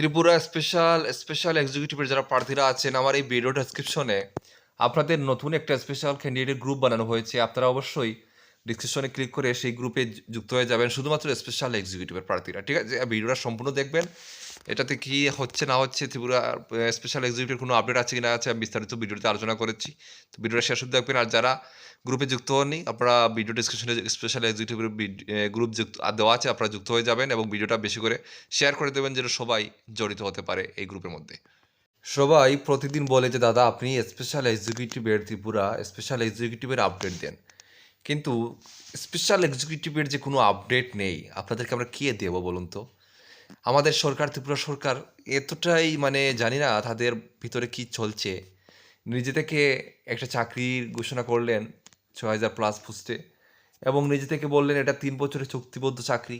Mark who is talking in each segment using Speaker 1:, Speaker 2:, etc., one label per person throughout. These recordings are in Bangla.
Speaker 1: ত্রিপুরা স্পেশাল স্পেশাল এক্সিকিউটিভের যারা প্রার্থীরা আছেন, আমার এই ভিডিও ডেসক্রিপশনে আপনাদের নতুন একটা স্পেশাল ক্যান্ডিডেট গ্রুপ বানানো হয়েছে। আপনারা অবশ্যই ডিসক্রিপশনে ক্লিক করে সেই গ্রুপে যুক্ত হয়ে যাবেন, শুধুমাত্র স্পেশাল এক্সিকিউটিভের প্রার্থীরা, ঠিক আছে? ভিডিওটা সম্পূর্ণ দেখবেন। এটাতে কি হচ্ছে না হচ্ছে ত্রিপুরা স্পেশাল এক্সিকিউটিভ কোনো আপডেট আছে কি না আছে আমি বিস্তারিত ভিডিওতে আলোচনা করেছি। তো ভিডিওটা শেষ অবধি দেখবেন। আর যারা গ্রুপে যুক্ত হননি, আপনারা ভিডিও ডিসক্রিপশনে স্পেশাল এক্সিকিউটিভের গ্রুপ যুক্ত দেওয়া আছে, আপনারা যুক্ত হয়ে যাবেন এবং ভিডিওটা বেশি করে শেয়ার করে দেবেন যেটা সবাই জড়িত হতে পারে এই গ্রুপের মধ্যে। সবাই প্রতিদিন বলে যে, দাদা, আপনি স্পেশাল এক্সিকিউটিভের ত্রিপুরা স্পেশাল এক্সিকিউটিভের আপডেট দেন। কিন্তু স্পেশাল এক্সিকিউটিভের যে কোনো আপডেট নেই, আপনাদেরকে আমরা কে দেবো বলুন তো? আমাদের সরকার, ত্রিপুরা সরকার এতটাই মানে জানি না তাদের ভিতরে কি চলছে। নিজে থেকে একটা চাকরির ঘোষণা করলেন ছ হাজার প্লাস পোস্টে এবং নিজে থেকে বললেন এটা তিন বছরের চুক্তিবদ্ধ চাকরি।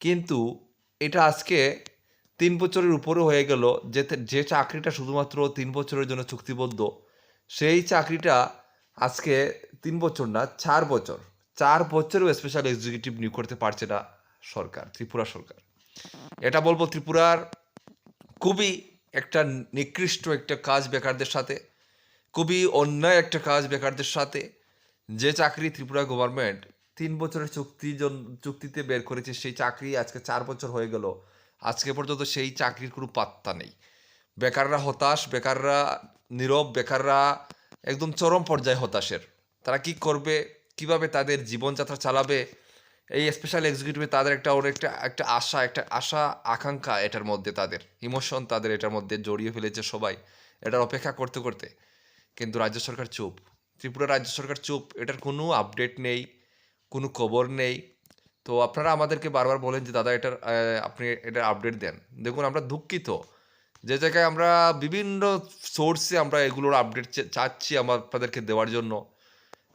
Speaker 1: কিন্তু এটা আজকে তিন বছরের উপরে হয়ে গেল যে যে চাকরিটা শুধুমাত্র তিন বছরের জন্য চুক্তিবদ্ধ, সেই চাকরিটা আজকে তিন বছর না, চার বছর, চার বছরেও স্পেশাল এক্সিকিউটিভ নিয়োগ করতে পারছে না সরকার, ত্রিপুরা সরকার। এটা বলব ত্রিপুরার খুবই একটা নিকৃষ্ট একটা কাজ বেকারদের সাথে, খুবই অন্যায় একটা কাজ বেকারদের সাথে যে চাকরি ত্রিপুরা গভর্নমেন্ট তিন বছরের চুক্তি চুক্তিতে বের করেছে, সেই চাকরি আজকে চার বছর হয়ে গেল, আজকে পর্যন্ত সেই চাকরির কোনো পাত্তা নেই। বেকাররা হতাশ, বেকাররা নীরব, বেকাররা একদম চরম পর্যায়ে হতাশের। তারা কি করবে, কীভাবে তাদের জীবনযাত্রা চালাবে এই স্পেশাল এক্সিকিউটিভে তাদের একটা, ওর একটা একটা আশা একটা আশা, আকাঙ্ক্ষা এটার মধ্যে তাদের। ইমোশন তাদের এটার মধ্যে জড়িয়ে ফেলেছে সবাই। এটার অপেক্ষা করতে করতে। কিন্তু রাজ্য সরকার চুপ। ত্রিপুরা রাজ্য সরকার চুপ। এটার কোনো আপডেট নেই, কোনো খবর নেই। তো আপনারা আমাদেরকে বারবার বলেন যে, দাদা, এটার আপনি এটার আপডেট দেন। দেখুন, আমরা দুঃখিত। যে জায়গায় আমরা বিভিন্ন সোর্সে আমরা এগুলোর আপডেট চাচ্ছি আমার আপনাদেরকে দেওয়ার জন্য।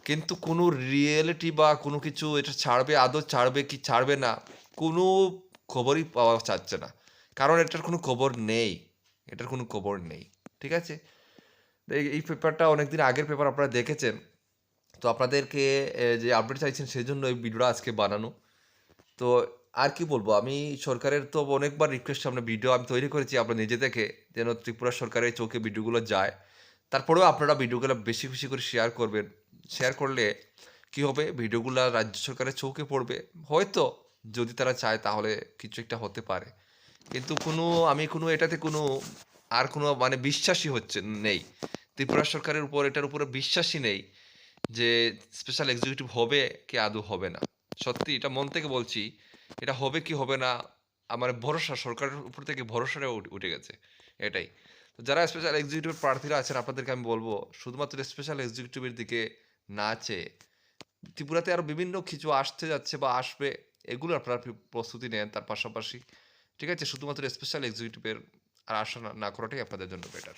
Speaker 1: কিন্তু কোনো রিয়েলিটি বা কোনো কিছু এটা ছাড়বে, আদৌ ছাড়বে কি ছাড়বে না, কোনো খবরই পাওয়া যাচ্ছে না। কারণ এটার কোনো খবর নেই, এটার কোনো খবর নেই, ঠিক আছে? এই পেপারটা অনেকদিন আগের পেপার আপনারা দেখেছেন, তো আপনাদেরকে যে আপডেট চাইছেন সেই জন্য এই ভিডিওটা আজকে বানানো। তো আর কি বলব, আমি সরকারের তো অনেকবার রিকোয়েস্ট আমরা ভিডিও আমি তৈরি করেছি আপনার নিজে থেকে, যেন ত্রিপুরা সরকারের চোখে ভিডিওগুলো যায়। তারপরেও আপনারা ভিডিওগুলো বেশি বেশি করে শেয়ার করবেন। শেয়ার করলে কি হবে? ভিডিওগুলো রাজ্য সরকারের চৌকে পড়বে। হয়তো যদি তারা চায় তাহলে কিছু একটা হতে পারে। কিন্তু কোনো, আমি কোনো, এটাতে কোনো, আর কোনো মানে বিশ্বাসই হচ্ছে, নেই। ত্রিপুরা সরকারের উপর, এটার উপরে বিশ্বাসই নেই যে স্পেশাল এক্সিকিউটিভ হবে কি আদৌ হবে না। সত্যি, এটা মন থেকে বলছি, এটা হবে কি হবে না, আমার ভরসা, সরকারের উপর থেকে ভরসাটা উঠে- গেছে, এটাই। তো যারা স্পেশাল এক্সিকিউটিভ প্রার্থীরা আছেন, আপনাদেরকে আমি বলব, শুধুমাত্র স্পেশাল এক্সিকিউটিভের দিকে না চেয়ে। ত্রিপুরাতে আরও বিভিন্ন কিছু আসতে যাচ্ছে বা আসবে, এগুলো আপনারা প্রস্তুতি নেন তার পাশাপাশি। ঠিক আছে? শুধুমাত্র স্পেশাল এক্সিকিউটিভের আর আসা না করাটাই আপনাদের জন্য বেটার